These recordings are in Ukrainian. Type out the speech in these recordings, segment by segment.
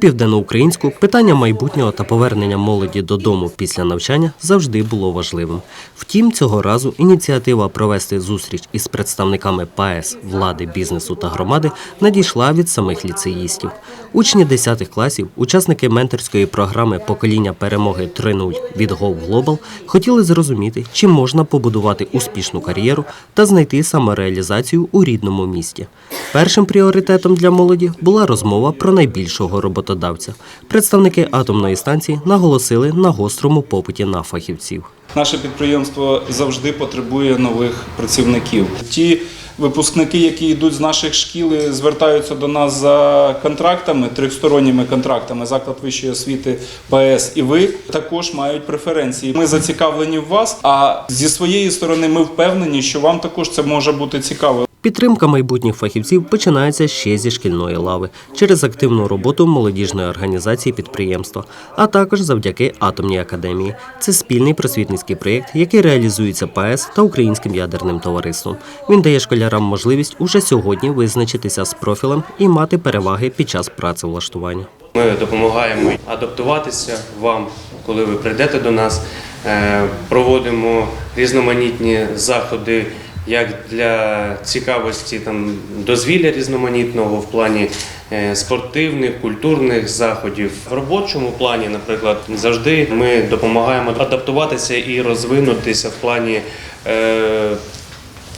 південноукраїнську питання майбутнього та повернення молоді додому після навчання завжди було важливим. Втім, цього разу ініціатива провести зустріч із представниками ПАЕС, влади, бізнесу та громади надійшла від самих ліцеїстів. Учні 10 класів, учасники менторської програми Покоління перемоги 3.0 від Go Global хотіли зрозуміти, чи можна побудувати успішну кар'єру та знайти самореалізацію у рідному місті. Першим пріоритетом для молоді була розмова про найбільшого роботодавця. Представники атомної станції наголосили на гострому попиті на фахівців. Наше підприємство завжди потребує нових працівників. Ті випускники, які йдуть з наших шкіл, звертаються до нас за контрактами, трьохсторонніми контрактами, заклад вищої освіти ПАЕС і ви також мають преференції. Ми зацікавлені в вас. А зі своєї сторони, ми впевнені, що вам також це може бути цікаво. Підтримка майбутніх фахівців починається ще зі шкільної лави через активну роботу молодіжної організації підприємства, а також завдяки атомній академії. Це спільний просвітницький проєкт, який реалізується ПАЕС та Українським ядерним товариством. Він дає школярам можливість уже сьогодні визначитися з профілем і мати переваги під час працевлаштування. Ми допомагаємо адаптуватися вам, коли ви прийдете до нас. Е, Проводимо різноманітні заходи як для цікавості там, дозвілля різноманітного в плані е, спортивних, культурних заходів. В робочому плані, наприклад, завжди ми допомагаємо адаптуватися і розвинутися в плані е,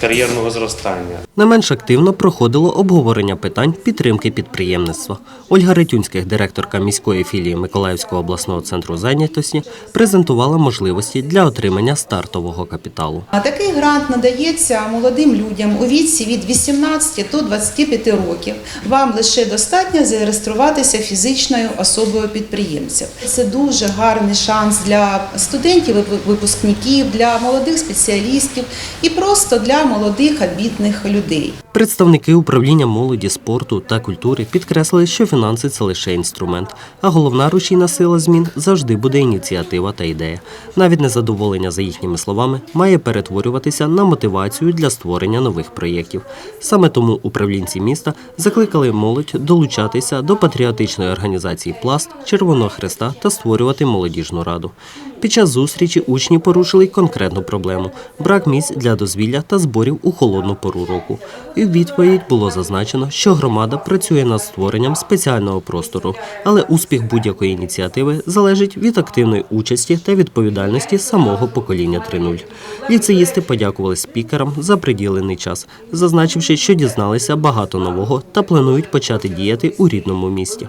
кар'єрного зростання. Не менш активно проходило обговорення питань підтримки підприємництва. Ольга Ретюнських, директорка міської філії Миколаївського обласного центру зайнятості, презентувала можливості для отримання стартового капіталу. А такий грант надається молодим людям у віці від 18 до 25 років. Вам лише достатньо зареєструватися фізичною особою підприємців. Це дуже гарний шанс для студентів, випускників, для молодих спеціалістів і просто для молодих амбітних людей. Представники управління молоді, спорту та культури підкреслили, що фінанси це лише інструмент, а головна рушійна сила змін завжди буде ініціатива та ідея. Навіть незадоволення за їхніми словами має перетворюватися на мотивацію для створення нових проєктів. Саме тому управлінці міста закликали молодь долучатися до патріотичної організації Пласт Червоного Хреста та створювати молодіжну раду. Під час зустрічі учні порушили конкретну проблему брак місць для дозвілля та зборів у холодну пору року. І в відповідь було зазначено, що громада працює над створенням спеціального простору, але успіх будь-якої ініціативи залежить від активної участі та відповідальності самого покоління 3.0. Ліцеїсти подякували спікерам за приділений час, зазначивши, що дізналися багато нового та планують почати діяти у рідному місті.